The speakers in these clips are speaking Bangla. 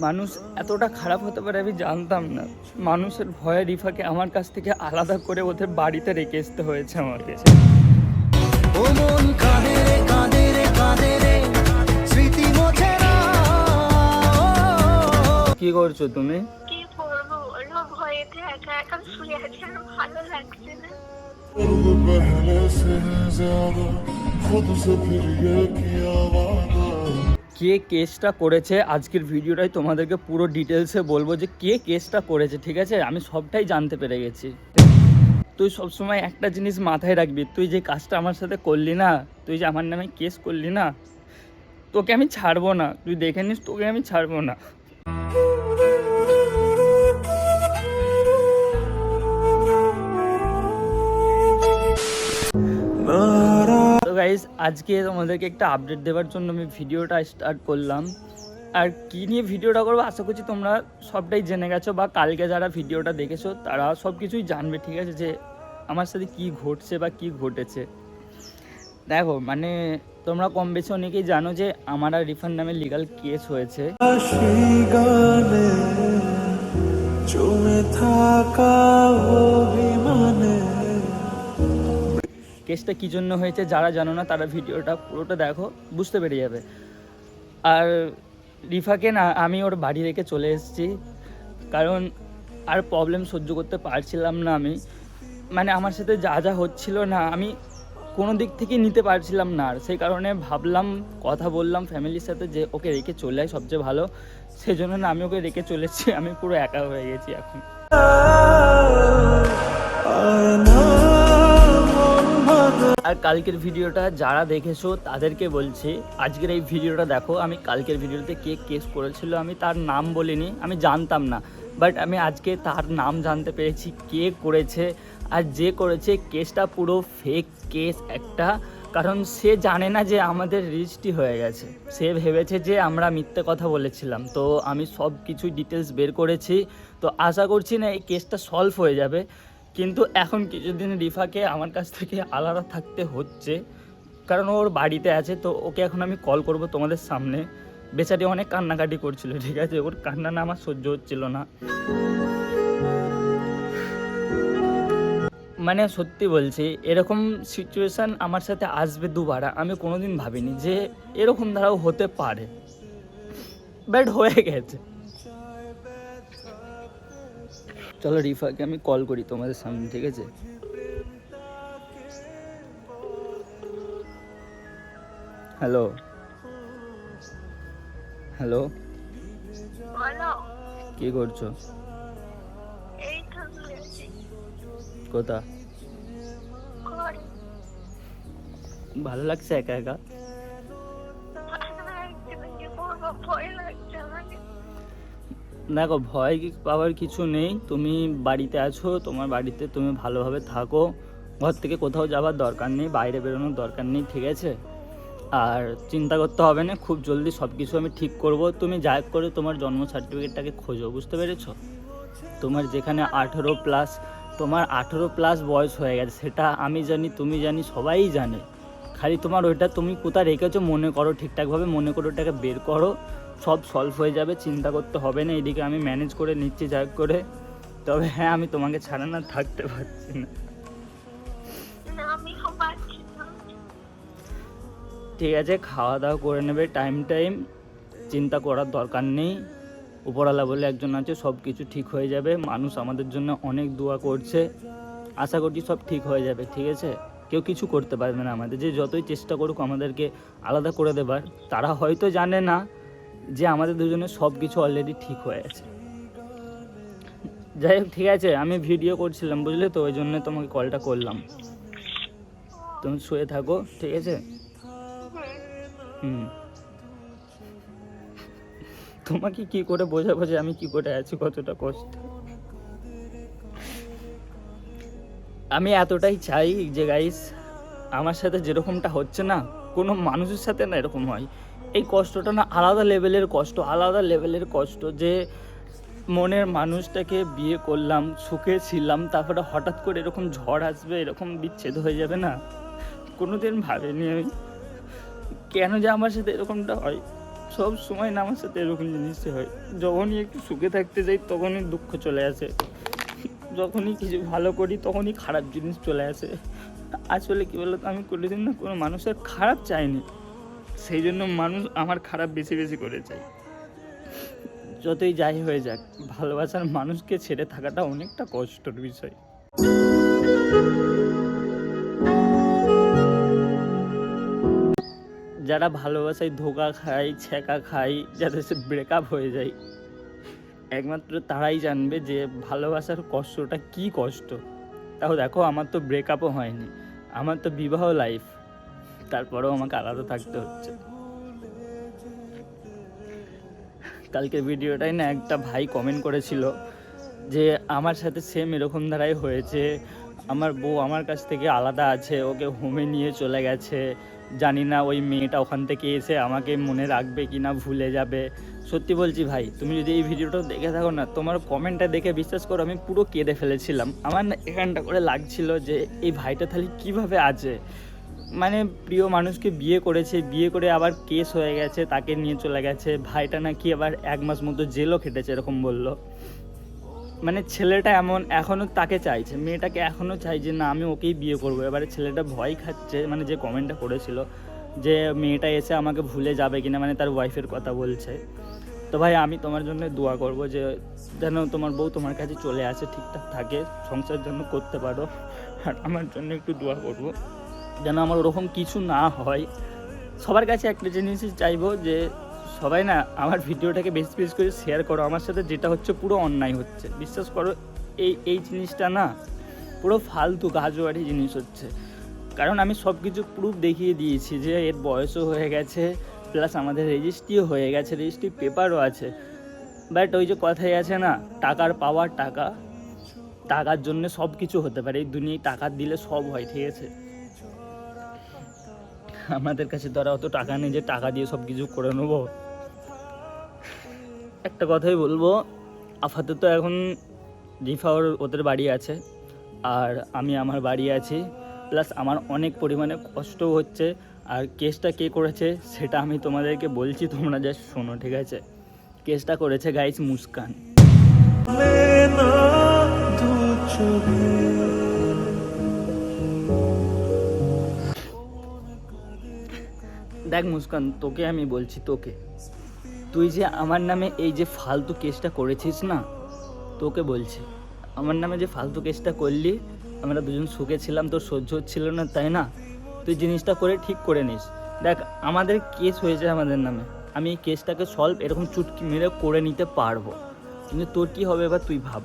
মানুষ এতটা খারাপ হতে পারে আমি জানতাম না মানুষের ভয়ে রিফাকে আমার কাছ থেকে আলাদা করে ওদের বাড়িতে রেখে আসতে হয়েছে আমাকে ও মন কাঁদে রে কাঁদে রে কাঁদে রে স্মৃতি মোছে না কি করছো তুমি কি করবো বলো ভয়েতে একা একা শুয়ে আছি আর ভালো লাগছে না पहले से है ज्यादा खुद से फिर ये किया वादा কে কেসটা করেছে, আজকের ভিডিওটাই তোমাদেরকে পুরো ডিটেলসে বলব যে কে কেসটা করেছে, ঠিক আছে? আমি সবটাই জানতে পেরে গেছি। তুই সবসময় একটা জিনিস মাথায় রাখবি, তুই যে কাজটা আমার সাথে করলি না, তুই যে আমার নামে কেস করলি না, তোকে আমি ছাড়বো না। তুই দেখে নিস, তোকে আমি ছাড়বো না। তো গাইস আজকে তোমাদেরকে একটা আপডেট দেওয়ার জন্য আমি ভিডিওটা স্টার্ট করলাম। আর কি নিয়ে ভিডিওটা করব, আশা করছি তোমরা সবটাই জেনে গেছো বা কালকে যারা ভিডিওটা দেখেছ, তারা সব কিছুই জানবে, ঠিক আছে? যে আমার সাথে কি ঘটছে বা কি ঘটেছে। দেখো মানে তোমরা কম বেশি অনেকেই জানো যে আমার আর রিফার নামে লিগাল কেস হয়েছে। থাকা কেসটা কী জন্য হয়েছে যারা জানো না তারা ভিডিওটা পুরোটা দেখো বুঝতে পেরে যাবে আর রিফাকে না আমি ওর বাড়ি রেখে চলে এসেছি কারণ আর প্রবলেম সহ্য করতে পারছিলাম না আমি মানে আমার সাথে যা যা হচ্ছিল না আমি কোনো দিক থেকে নিতে পারছিলাম না আর সেই কারণে ভাবলাম কথা বললাম ফ্যামিলির সাথে যে ওকে রেখে চলে আয় সবচেয়ে ভালো সেই জন্য না আমি ওকে রেখে চলেছি আমি পুরো একা হয়ে গেছি এখন মন আর কালকের ভিডিওটা যারা দেখেছ, তাদেরকে বলছি, আজকের এই ভিডিওটা দেখো, আমি কালকের ভিডিওতে কে কেস করেছিল আমি তার নাম বলিনি, আমি জানতাম না। বাট আমি আজকে তার নাম জানতে পেরেছি, কে করেছে, আর যে করেছে কেসটা পুরো ফেক কেস একটা। কারণ সে জানে না যে আমাদের রিচটি হয়ে গেছে। সে ভেবেছে যে আমরা মিথ্যে কথা বলেছিলাম। তো আমি সব কিছু ডিটেলস বের করেছি। তো আশা করছি না এই কেসটা সলভ হয়ে যাবে। কিন্তু এখন কিছুদিন রিফাকে আমার কাছ থেকে আলাদা থাকতে হচ্ছে। কারণ ওর বাড়িতে আছে, তো ওকে এখন আমি কল করব তোমাদের সামনে। বেচারি অনেক কান্নাকাটি করছিল, ঠিক আছে? ওর কান্না না আমার সহ্য হচ্ছিল না। মানে সত্যি বলছি, এরকম সিচুয়েশান আমার সাথে আসবে দুবার, আমি কোনোদিন ভাবিনি যে এরকম ধারাও হতে পারে। বাট হয়ে গেছে। চলো রিফাকে আমি কল করি তোমাদের সামনে ঠিক আছে? হ্যালো হ্যালো কি করছ? কোথা? ভালো লাগছে একা একা? দেখো, ভয় পাওয়ার কিছু নেই। তুমি বাড়িতে আছো, তোমার বাড়িতে তুমি ভালোভাবে থাকো। ঘর থেকে কোথাও যাওয়ার দরকার নেই, বাইরে বেরোনোর দরকার নেই, ঠিক আছে? আর চিন্তা করতে হবে না, খুব জলদি সব কিছু আমি ঠিক করব। তুমি যা করে তোমার জন্ম সার্টিফিকেটটাকে খোঁজো, বুঝতে পেরেছ? তোমার যেখানে আঠেরো প্লাস তোমার আঠেরো প্লাস বয়স হয়ে গেছে, সেটা আমি জানি, তুমি জানি, সবাই জানে। খালি তোমার ওইটা তুমি কোথায় রেখেছো, মনে করো, ঠিকঠাকভাবে মনে করো ওটাকে বের করো। সব সলভ হয়ে যাবে চিন্তা করতে হবে না এদিকে আমি ম্যানেজ করে নিচ্ছি যা করে। তবে হ্যাঁ আমি তোমাকে ছাড়া না থাকতে পারছি না। না পারছি না। ঠিক আছে খাওয়া দাওয়া করে নেবে টাইম টাইম চিন্তা করার দরকার নেই। উপরওয়ালা বলে একজন আছে সব কিছু ঠিক হয়ে যাবে। মানুষ আমাদের জন্য অনেক দোয়া করছে। আশা করছি সব ঠিক হয়ে যাবে ঠিক আছে? কেউ কিছু করতে পারবে না আমাদের। যে যতই চেষ্টা করুক আমাদেরকে আলাদা করে দেবার তারা হয়তো জানে না। যে আমাদের দুজনের সব কিছু অলরেডি ঠিক হয়ে আছে যাই হোক, ঠিক আছে, আমি ভিডিও করছিলাম, বুঝলে তো, ওই জন্য তোমাকে কলটা করলাম। তুমি শুয়ে থাকো, ঠিক আছে? হুম। তোমাকে কি করে বোঝাবো যে আমি কি করে আছি, কতটা কষ্ট? আমি এতটাই চাই যে গাইস আমার সাথে যেরকমটা হচ্ছে না, কোনো মানুষের সাথে না এরকম হয়। এই কষ্টটা না আলাদা লেভেলের কষ্ট, আলাদা লেভেলের কষ্ট যে মনের মানুষটাকে বিয়ে করলাম, সুখে ছিলাম, তারপরে হঠাৎ করে এরকম ঝড় আসবে, এরকম বিচ্ছেদ হয়ে যাবে না? কোনোদিন ভাবিনি আমি। কেন যে আমার সাথে এরকমটা হয়? সব সময় না আমার সাথে এরকম জিনিসই হয়। যখনই একটু সুখে থাকতে যাই, তখনই দুঃখ চলে আসে। যখনই কিছু ভালো করি, তখনই খারাপ জিনিস চলে আসে। আসলে কী বলতো, আমি কোনোদিন না কোনো মানুষের খারাপ চাইনি। সেই জন্য মানুষ আমার খারাপ বেশি বেশি করে চাই যতই যাই হয়ে যাক, ভালোবাসার মানুষকে ছেড়ে থাকাটা অনেকটা কষ্টের বিষয়। যারা ভালোবাসায় ধোকা খায়, ছ্যাঁকা খায়, যাদের সে ব্রেকআপ হয়ে যায়, একমাত্র তারাই জানবে যে ভালোবাসার কষ্টটা কি কষ্ট। তাও দেখো, আমার তো ব্রেকআপও হয়নি। আমার তো বিবাহ লাইফ তারপরেও আমাকে আলাদা থাকতে হচ্ছে। কালকে ভিডিওটাই না একটা ভাই কমেন্ট করেছিল যে, আমার সাথে সেম এরকম ধারাই হয়েছে। আমার বউ আমার কাছ থেকে আলাদা আছে, ওকে হোমে নিয়ে চলে গেছে। জানি না ওই মেয়েটা ওখান থেকে এসে আমাকে মনে রাখবে কি না ভুলে যাবে। সত্যি বলছি ভাই, তুমি যদি এই ভিডিওটা দেখে থাকো না, তোমার কমেন্টটা দেখে বিশ্বাস করো, আমি পুরো কেঁদে ফেলেছিলাম। আমার না এখানটা করে লাগছিল যে, এই ভাইটা তাহলে কীভাবে আছে? মানে প্রিয় মানুষকে বিয়ে করেছে, বিয়ে করে আবার কেস হয়ে গেছে, তাকে নিয়ে চলে গেছে। ভাইটা নাকি আবার এক মাস মতো জেলও খেটেছে, এরকম বলল। মানে ছেলেটা এমন এখনও তাকে চাইছে, মেয়েটাকে এখনও চাই যে, না, আমি ওকেই বিয়ে করব। এবারে ছেলেটা ভয় খাচ্ছে মানে যে কমেন্টটা করেছিল যে, মেয়েটা এসে আমাকে ভুলে যাবে কিনা? মানে তার ওয়াইফের কথা বলছে। তো ভাই, আমি তোমার জন্য দোয়া করব যে, যেন তোমার বউ তোমার কাছে চলে আসে, ঠিকঠাক থাকে, সংসার জন্য করতে পারো। আর আমার জন্য একটু দোয়া করব। যেন আমার ওরকম কিছু না হয়। সবার কাছে একটা জিনিসই চাইব যে, সবাই না আমার ভিডিওটাকে বেশি বেশি করে শেয়ার করো। আমার সাথে যেটা হচ্ছে পুরো অন্যায় হচ্ছে। বিশ্বাস করো, এই এই জিনিসটা না পুরো ফালতু গাজোয়ারি জিনিস হচ্ছে। কারণ আমি সব কিছু প্রুফ দেখিয়ে দিয়েছি যে, এর বয়সও হয়ে গেছে প্লাস আমাদের রেজিস্ট্রিও হয়ে গেছে রেজিস্ট্রি পেপারও আছে। বাট ওই যে কথাই আছে না, টাকার পাওয়ার টাকা, টাকার জন্য সব কিছু হতে পারে। এই দুনিয়ায় টাকা দিলে সব হয়, ঠিক আছে? আমাদের কাছে ধরা অত টাকা নেই যে টাকা দিয়ে সব কিছু করে নেব। একটা কথাই বলব আপাতত এখন রিফা ওর ওদের বাড়ি আছে, আর আমি আমার বাড়ি আছি, প্লাস আমার অনেক পরিমাণে কষ্টও হচ্ছে, আর কেসটা কে করেছে সেটা আমি তোমাদেরকে বলছি, তোমরা জাস্ট শোনো, ঠিক আছে? কেসটা করেছে গাইস মুস্কান। দেখ মুস্কান, তোকে আমি বলছি তোকে। তুই যে আমার নামে এই যে ফালতু কেসটা করেছিস না, তোকে বলছি। আমার নামে যে ফালতু কেসটা করলি, আমরা দুজন সুখে ছিলাম, তোর সহ্য হচ্ছিল না, তাই না? তুই জিনিসটা করে ঠিক করে নিস। দেখ, আমাদের কেস হয়েছে আমাদের নামে। আমি এই কেসটাকে সলভ এরকম চুটকি মেরে করে নিতে পারব। কিন্তু তোর কী হবে এবার তুই ভাব।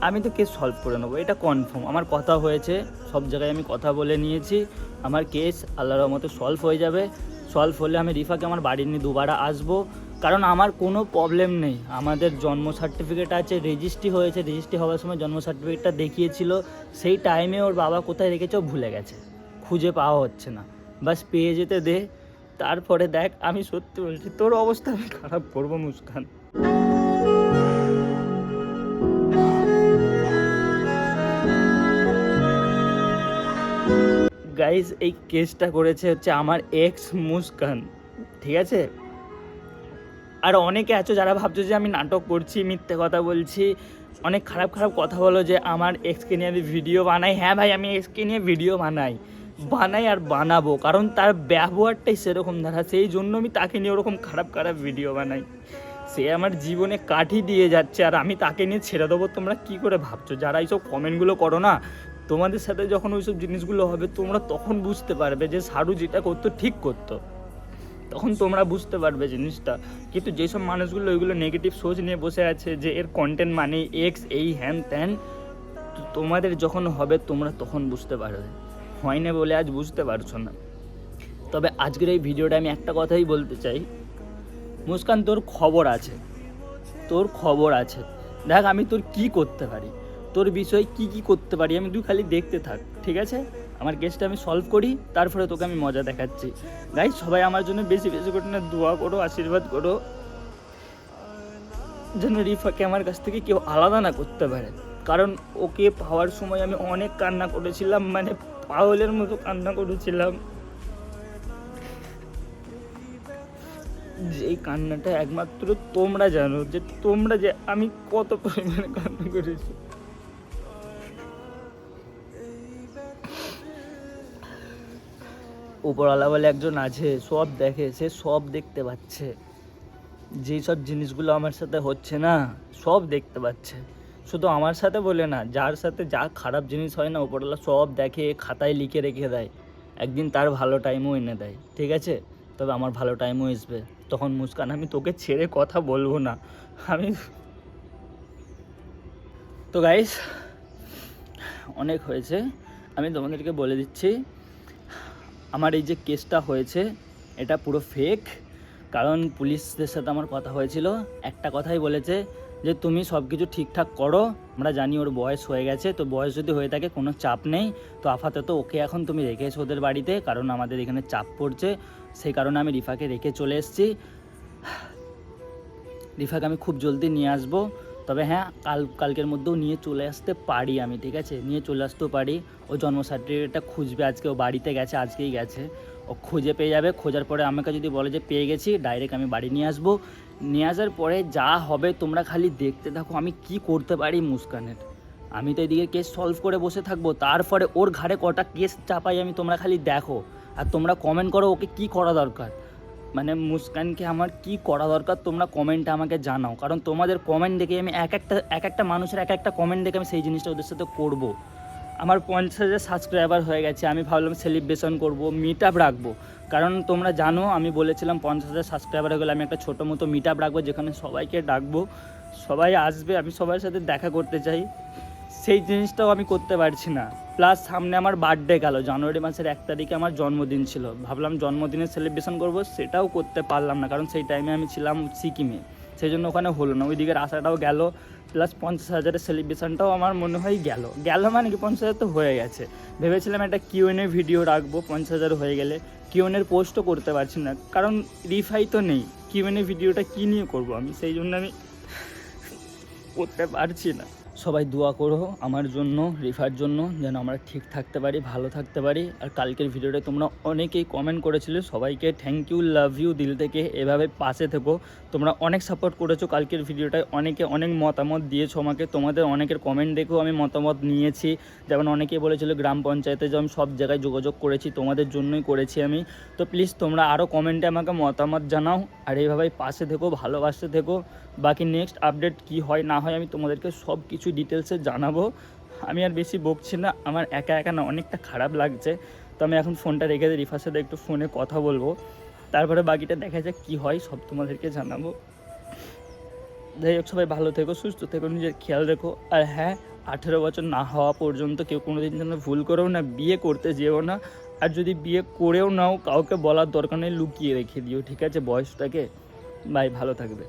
আমি তো কেস সলভ করে নেব, এটা কনফার্ম আমার কথা হয়েছে, সব জায়গায় আমি কথা বলে নিয়েছি। আমার কেস আল্লাহর মতো সলভ হয়ে যাবে। সলভ হলে আমি রিফাকে আমার বাড়ি নিয়ে দুবার আসব। কারণ আমার কোনো প্রবলেম নেই। আমাদের জন্ম সার্টিফিকেট আছে রেজিস্ট্রি হয়েছে। রেজিস্ট্রি হওয়ার সময় জন্ম সার্টিফিকেটটা দেখিয়েছিল। সেই টাইমে ওর বাবা কোথায় রেখেছে, ও ভুলে গেছে। খুঁজে পাওয়া হচ্ছে না। বাস পেয়ে যেতে দে। তারপরে দেখ, আমি সত্যি বলছি, তোর অবস্থা আমি খারাপ করব মুস্কান। গাইজ এই কেসটা করেছে হচ্ছে আমার এক্স মুস্কান, ঠিক আছে? আর অনেকে আছো যারা ভাবছ যে আমি নাটক করছি, মিথ্যে কথা বলছি, অনেক খারাপ খারাপ কথা বলো যে আমার এক্সকে নিয়ে আমি ভিডিও বানাই। হ্যাঁ ভাই, আমি এক্সকে নিয়ে ভিডিও বানাই। বানাই আর বানাবো, কারণ তার ব্যবহারটাই সেরকম ধারা, সেই জন্য আমি তাকে নিয়ে ওরকম খারাপ খারাপ ভিডিও বানাই। সে আমার জীবনে কাঠি দিয়ে যাচ্ছে, আর আমি তাকে নিয়ে ছেড়ে দেবো। তোমরা কি করে ভাবছ? যারা এইসব কমেন্টগুলো করো না তোমাদের সাথে যখন ওইসব জিনিসগুলো হবে, তোমরা তখন বুঝতে পারবে যে সারু যেটা করতো, ঠিক করতো। তখন তোমরা বুঝতে পারবে জিনিসটা। কিন্তু যেসব মানুষগুলো ওইগুলো নেগেটিভ সোচ নিয়ে বসে আছে, যে এর কন্টেন্ট মানে এক্স এই, হ্যান, ত্যান তোমাদের যখন হবে, তোমরা তখন বুঝতে পারবে। হয় না বলে আজ বুঝতে পারছ না। তবে আজকের এই ভিডিওটা আমি একটা কথাই বলতে চাই। মুস্কান, তোর খবর আছে। তোর খবর আছে। দেখ, আমি তোর কি করতে পারি? তোর বিষয়ে কি কি করতে পারি, আমি তুই খালি দেখতে থাক, ঠিক আছে? আমার কেসটা আমি সলভ করি, তারপরে তোকে আমি মজা দেখাচ্ছি। গাই সবাই আমার জন্য বেশি বেশি করে না, দোয়া করো, আশীর্বাদ করো, যেন রিফাকে আমার কাছ থেকে কেউ আলাদা না করতে পারে। কারণ ওকে পাওয়ার সময় আমি অনেক কান্না করেছিলাম মানে পাগলের মতো কান্না করেছিলাম। যে এই কান্নাটা একমাত্র তোমরা জানো, যে তোমরা যে আমি কত পরিমাণে কান্না করেছি। উপরওয়ালা বলে একজন আছে, সব দেখে, সে সব দেখতে পাচ্ছে। যেই সব জিনিসগুলো আমার সাথে হচ্ছে না, সব দেখতে পাচ্ছে। শুধু আমার সাথে বলে না, যার সাথে যা খারাপ জিনিস হয় না, উপরওয়ালা সব দেখে, খাতায় লিখে রেখে দেয়। একদিন তার ভালো টাইমও এনে দেয়, ঠিক আছে? তবে আমার ভালো টাইমও আসবে। তখন মুস্কান, আমি তোকে ছেড়ে কথা বলব না। আমি তো গাইস অনেক হয়েছে। আমি তোমাদেরকে বলে দিচ্ছি আমার এই যে কেসটা হয়েছে, এটা পুরো ফেক কারণ পুলিশদের সাথে আমার কথা হয়েছিল। একটা কথাই বলেছে যে, তুমি সব কিছু ঠিকঠাক করো, আমরা জানি ওর বয়স হয়ে গেছে, তো বয়স যদি হয়ে থাকে কোনো চাপ নেই, তো আপাতত ওকে এখন তুমি রেখে এসো ওদের বাড়িতে, কারণ আমাদের এখানে চাপ পড়ছে, সেই কারণে আমি রিফাকে রেখে চলে এসেছি। রিফাকে আমি খুব জলদি নিয়ে আসব তবে হ্যাঁ কাল, কালকের মধ্যেও নিয়ে চলে আসতে পারি আমি, ঠিক আছে? নিয়ে চলে আসতেও পারি। ও জন্ম সার্টিফিকেটটা খুঁজবে, আজকে ও বাড়িতে গেছে, আজকেই গেছে। ও খুঁজে পেয়ে যাবে, খোঁজার পরে আমাকে যদি বলে যে পেয়ে গেছি, ডাইরেক্ট আমি বাড়ি নিয়ে আসব। নিয়ে আসার পরে যা হবে তোমরা খালি দেখতে থাকো, আমি কি করতে পারি মুস্কানের। আমি তো এদিকে কেস সলভ করে বসে থাকব, তারপরে ওর ঘাড়ে কটা কেস চাপাই আমি, তোমরা খালি দেখো। আর তোমরা কমেন্ট করো, ওকে কি করা দরকার? মানে মুস্কানকে আমার কি করা দরকার তোমরা কমেন্টে আমাকে জানাও। কারণ তোমাদের কমেন্ট দেখে আমি এক একটা এক একটা মানুষের এক একটা কমেন্ট দেখে আমি সেই জিনিসটা ওদের সাথে করব। আমার পঞ্চাশ হাজার সাবস্ক্রাইবার হয়ে গেছে, আমি ভাবলাম সেলিব্রেশন করব মিট আপ রাখব। কারণ তোমরা জানো, আমি বলেছিলাম পঞ্চাশ হাজার সাবস্ক্রাইবার হয়ে গেলে আমি একটা ছোটো মতো মিট আপ রাখব, যেখানে সবাইকে ডাকবো, সবাই আসবে, আমি সবার সাথে দেখা করতে চাই। সেই জিনিসটাও আমি করতে পারছি না। প্লাস সামনে আমার বার্থডে গেল, জানুয়ারি মাসের এক তারিখে আমার জন্মদিন ছিল। ভাবলাম জন্মদিনের সেলিব্রেশন করব, সেটাও করতে পারলাম না, কারণ সেই টাইমে আমি ছিলাম সিকিমে। সেই জন্য ওখানে হলো না, ওইদিকের আশাটাও গেল প্লাস পঞ্চাশ হাজারের সেলিব্রেশনটাও আমার মনে হয় গেল। গেল মানে কি? পঞ্চাশ হাজার তো হয়ে গেছে। ভেবেছিলাম একটা কিউএনএ ভিডিও রাখব, পঞ্চাশ হাজার হয়ে গেলে। কিউএনের পোস্টও করতে পারছি না, কারণ রিফাই তো নেই। কিউএনএ ভিডিওটা কী নিয়ে করব আমি? সেই জন্য আমি করতে পারছি না। সবাই দোয়া করো আমার জন্য, রিফার জন্য, যেন আমরা ঠিক থাকতে পারি, ভালো থাকতে পারি। আর কালকের ভিডিওটা তোমরা অনেকেই কমেন্ট করেছিলে, সবাইকে থ্যাংক ইউ লাভ ইউ দিল থেকে এভাবে পাশে থেকো। তোমরা অনেক সাপোর্ট করেছ কালকের ভিডিওটায়, অনেকে অনেক মতামত দিয়েছ আমাকে, তোমাদের অনেকের কমেন্ট দেখেও আমি মতামত নিয়েছি। যেমন অনেকে বলেছিল, গ্রাম পঞ্চায়েতে যে আমি সব জায়গায় যোগাযোগ করেছি, তোমাদের জন্যই করেছি আমি। তো প্লিজ তোমরা আরও কমেন্টে আমাকে মতামত জানাও, আর এইভাবেই পাশে থেকো, ভালোবাসতে থেকো। বাকি নেক্সট আপডেট কি হয়, না হয় আমি তোমাদেরকে সব কিছু ডিটেলসে জানাব। আমি আর বেশি বকছি না, আমার একা একা না, অনেকটা খারাপ লাগছে। তো আমি এখন ফোনটা রেখে দিই, রিফার সাথে একটু ফোনে কথা বলব। তারপরে বাকিটা দেখা যাক কী হয়, সব তোমাদেরকে জানাব। যাই হোক, সবাই ভালো থেকো, সুস্থ থেকো, নিজের খেয়াল রেখো। আর হ্যাঁ আঠেরো বছর না হওয়া পর্যন্ত কেউ কোনো দিন যেন ভুল করেও না বিয়ে করতে যেও না। আর যদি বিয়ে করেও নাও, কাউকে বলার দরকার নেই, লুকিয়ে রেখে দিও, ঠিক আছে, বয়সটাকে। বাই, ভালো থাকবে।